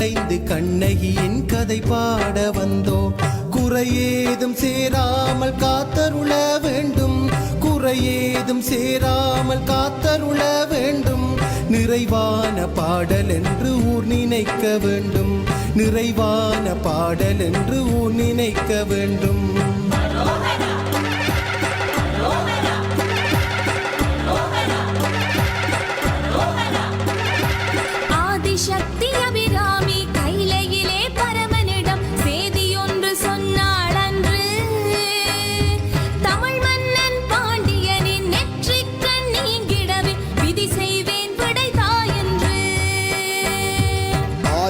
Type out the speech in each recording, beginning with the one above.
இணைந்து கண்ணகியின் கதை பாட வந்தோம் குறையேதும் சேராமல் காத்தருள வேண்டும். குறையேதும் சேராமல் காத்தருள வேண்டும். நிறைவான பாடல் என்று ஊர் நினைக்க வேண்டும். நிறைவான பாடல் என்று ஊர் நினைக்க வேண்டும்.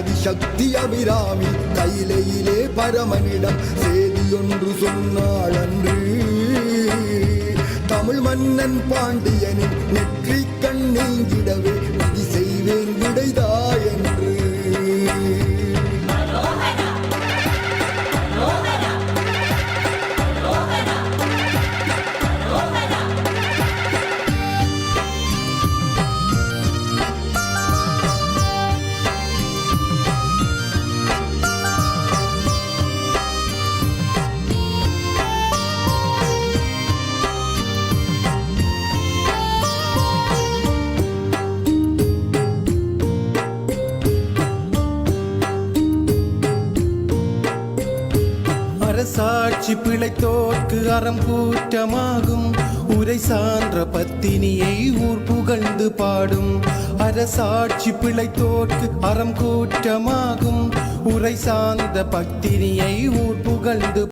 ஆதிசக்தி அபிராமி கையிலையிலே பரமனிடம் செய்தியொன்று சொன்னாள் அன்று தமிழ் மன்னன் பாண்டியனின் அரசாட்சி பிழைத்தோர்க்கு அறம் கூற்றமாகும். உரை சான்ற பத்தினியை ஊர் புகழ்ந்து பாடும். அரசாட்சி பிழைத்தோர்க்கு அறம் கூற்றமாகும். உரை சார்ந்த பத்தினியை ஊர் புகழ்ந்து